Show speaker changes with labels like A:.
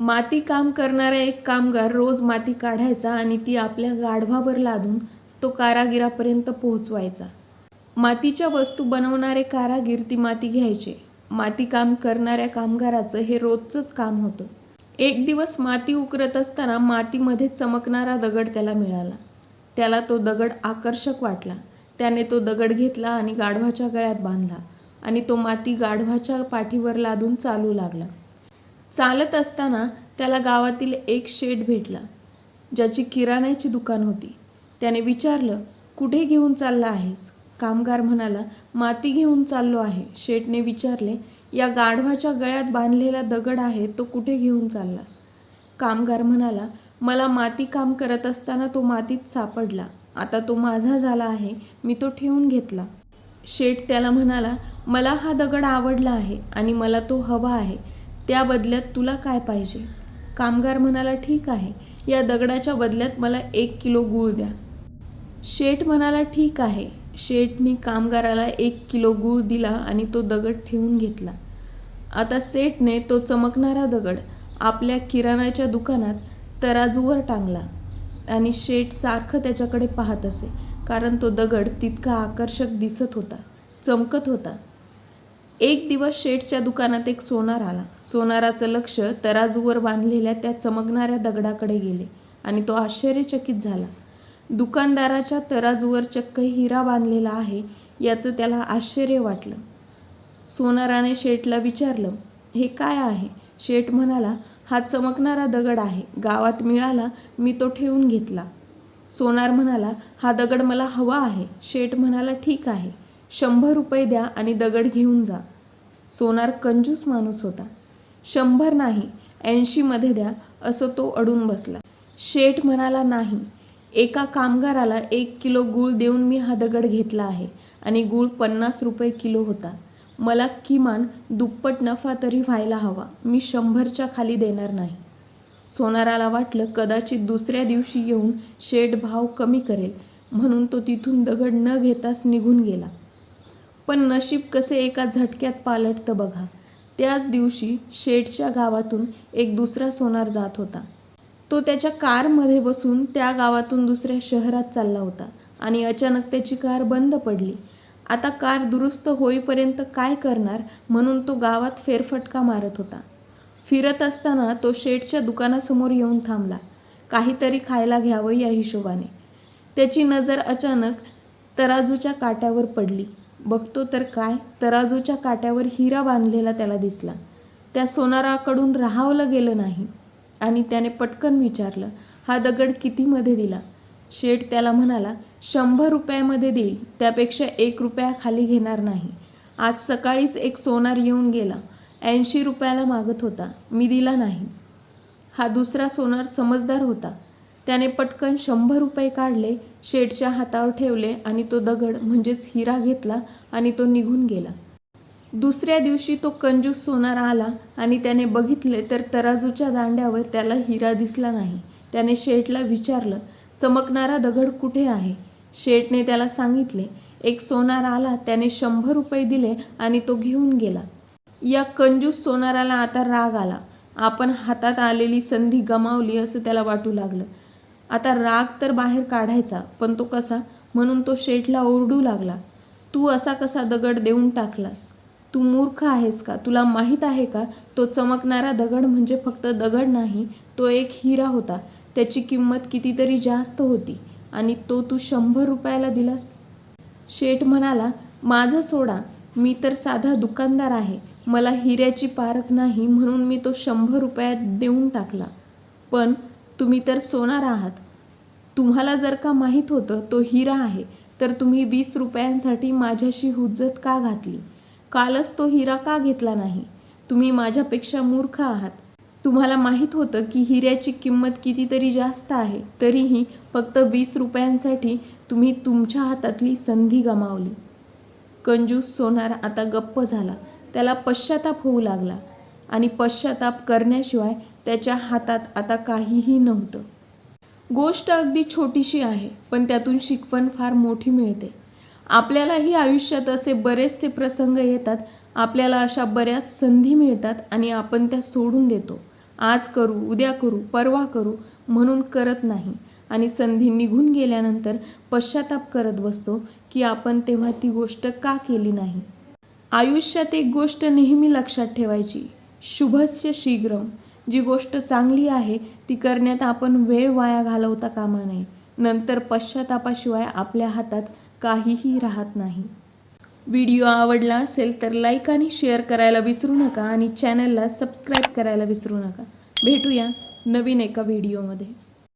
A: माती काम करणारा एक कामगार रोज माती काढायचा आणि ती आपल्या गाढवावर लादून तो कारागिरापर्यंत पोहोचवायचा. मातीच्या वस्तू बनवणारे कारागीर ती माती घ्यायचे. माती काम करणाऱ्या कामगाराचं हे रोजचंच काम होतं. एक दिवस माती उकरत असताना मातीमध्ये चमकणारा दगड त्याला मिळाला. त्याला तो दगड आकर्षक वाटला. त्याने तो दगड घेतला आणि गाढवाच्या गळ्यात बांधला आणि तो माती गाढवाच्या पाठीवर लादून चालू लागला. चालत असताना त्याला गावातील एक शेट भेटला ज्याची किराण्याची दुकान होती. त्याने विचारलं कुठे घेऊन चालला आहेस? कामगार म्हणाला माती घेऊन चाललो आहे. शेठने विचारले या गाढवाच्या गळ्यात बांधलेला दगड आहे तो कुठे घेऊन चाललास? कामगार म्हणाला मला माती काम करत असताना तो मातीत सापडला. आता तो माझा झाला आहे मी तो ठेवून घेतला. शेठ त्याला म्हणाला मला हा दगड आवडला आहे आणि मला तो हवा आहे. त्या बदल्यात तुला काय पाहिजे? कामगार म्हणाला ठीक आहे. या दगडाच्या बदल्यात मला एक किलो गूळ द्या. शेठ म्हणाला ठीक आहे. शेठने कामगाराला एक किलो गूळ दिला आणि तो दगड ठेवून घेतला. आता सेठने तो चमकणारा दगड आपल्या किराणाच्या दुकानात तराजूवर टांगला आणि शेठ सारखं त्याच्याकडे पाहत असे कारण तो दगड तितका आकर्षक दिसत होता चमकत होता. एक दिवस शेठच्या दुकानात एक सोनार आला. सोनाराचं लक्ष तराजूवर बांधलेल्या त्या चमकणाऱ्या दगडाकडे गेले आणि तो आश्चर्यचकित झाला. दुकानदाराच्या तराजूवर चक्क हिरा बांधलेला आहे याचं त्याला आश्चर्य वाटलं. सोनाराने शेठला विचारलं हे काय आहे? शेठ म्हणाला हा चमकणारा दगड आहे. गावात मिळाला मी तो ठेवून घेतला. सोनार म्हणाला हा दगड मला हवा आहे. शेठ म्हणाला ठीक आहे. शंभर रुपये द्या आणि दगड घेऊन जा. सोनार कंजूस माणूस होता. शंभर नाही ऐंशीमध्ये द्या असं तो अडून बसला. शेठ म्हणाला नाही. एका कामगाराला एक किलो गूळ देऊन मी हा दगड घेतला आहे आणि गूळ पन्नास रुपये किलो होता. मला किमान दुप्पट नफा तरी व्हायला हवा. मी शंभरच्या खाली देणार नाही. सोनाराला वाटलं कदाचित दुसऱ्या दिवशी येऊन शेठ भाव कमी करेल म्हणून तो तिथून दगड न घेताच निघून गेला. पण नशीब कसे एका झटक्यात पालटतं बघा. त्याच दिवशी शेठच्या गावातून एक दुसरा सोनार जात होता. तो त्याच्या कारमध्ये बसून त्या गावातून दुसऱ्या शहरात चालला होता आणि अचानक त्याची कार बंद पडली. आता कार दुरुस्त होईपर्यंत काय करणार म्हणून तो गावात फेरफटका मारत होता. फिरत असताना तो शेठच्या दुकानासमोर येऊन थांबला. काहीतरी खायला घ्यावं या हिशोबाने. त्याची नजर अचानक तराजूच्या काट्यावर पडली. बघतो तर काय? तराजूच्या काट्यावर हिरा बांधलेला त्याला दिसला. त्या सोनाराकडून राहावलं गेलं नाही. आणि त्याने पटकन विचारलं हा दगड कितीमध्ये दिला? शेठ त्याला म्हणाला शंभर रुपयामध्ये देईल त्यापेक्षा एक रुपया खाली घेणार नाही. आज सकाळीच एक सोनार येऊन गेला. ऐंशी रुपयाला मागत होता. मी दिला नाही. हा दुसरा सोनार समजदार होता. त्याने पटकन शंभर रुपये काढले शेठच्या हातावर ठेवले आणि तो दगड म्हणजेच हिरा घेतला आणि तो निघून गेला. दुसऱ्या दिवशी तो कंजूस सोनार आला आणि त्याने बघितले तर तराजूच्या दांड्यावर त्याला हिरा दिसला नाही. त्याने शेठला विचारलं चमकणारा दगड कुठे आहे? शेठने त्याला सांगितले एक सोनार आला त्याने शंभर रुपये दिले आणि तो घेऊन गेला. या कंजूस सोनाराला आता राग आला. आपण हातात आलेली संधी गमावली असं त्याला वाटू लागलं. आता राग तर बाहेर काढायचा पण तो कसा? म्हणून तो शेठला ओरडू लागला. तू असा कसा दगड देऊन टाकलास? तू मूर्ख आहेस का? तुला माहीत आहे का? तो चमकणारा दगड म्हणजे फक्त दगड नाही तो एक हिरा होता. त्याची किंमत कितीतरी जास्त होती. आणि तो तू शंभर रुपयाला दिलास? शेठ म्हणाला माझं सोडा मी तर साधा दुकानदार आहे. मला हिऱ्याची पारख नाही म्हणून मी तो शंभर रुपयात देऊन टाकला. पण तुम्ही तर सोनार आहात. तुम्हाला जर का माहीत होतं तो हिरा आहे तर तुम्ही वीस रुपयांसाठी माझ्याशी हुज्जत का घातली? कालच तो हिरा का घेतला नाही? तुम्ही माझ्यापेक्षा मूर्ख आहात. तुम्हाला माहीत होतं की हिऱ्याची किंमत कितीतरी जास्त आहे तरीही फक्त वीस रुपयांसाठी तुम्ही तुमच्या हातातली संधी गमावली. कंजूस सोनार आता गप्प झाला. त्याला पश्चाताप होऊ लागला. आणि पश्चाताप करण्याशिवाय त्याच्या हातात आता काहीही नव्हतं. गोष्ट अगदी छोटीशी आहे पण त्यातून शिकवण फार मोठी मिळते. आपल्यालाही आयुष्यात असे बरेचसे प्रसंग येतात आपल्याला अशा बऱ्याच संधी मिळतात आणि आपण त्या सोडून देतो. आज करू उद्या करू परवा करू म्हणून करत नाही आणि संधी निघून गेल्यानंतर पश्चाताप करत बसतो की आपण तेव्हा ती गोष्ट का केली नाही? आयुष्यात एक गोष्ट नेहमी लक्षात ठेवायची शुभस्य शीघ्रम जी गोष्ट चांगली आहे ती करण्यात आपण वेळ वाया घालवता कामा नये. नंतर पश्चातापाशिवाय आपल्या हातात काहीही राहत नाही. व्हिडिओ आवडला असेल तर लाईक आणि शेअर करायला विसरू नका आणि चॅनलला सबस्क्राईब करायला विसरू नका. भेटूया नवीन एका व्हिडिओमध्ये.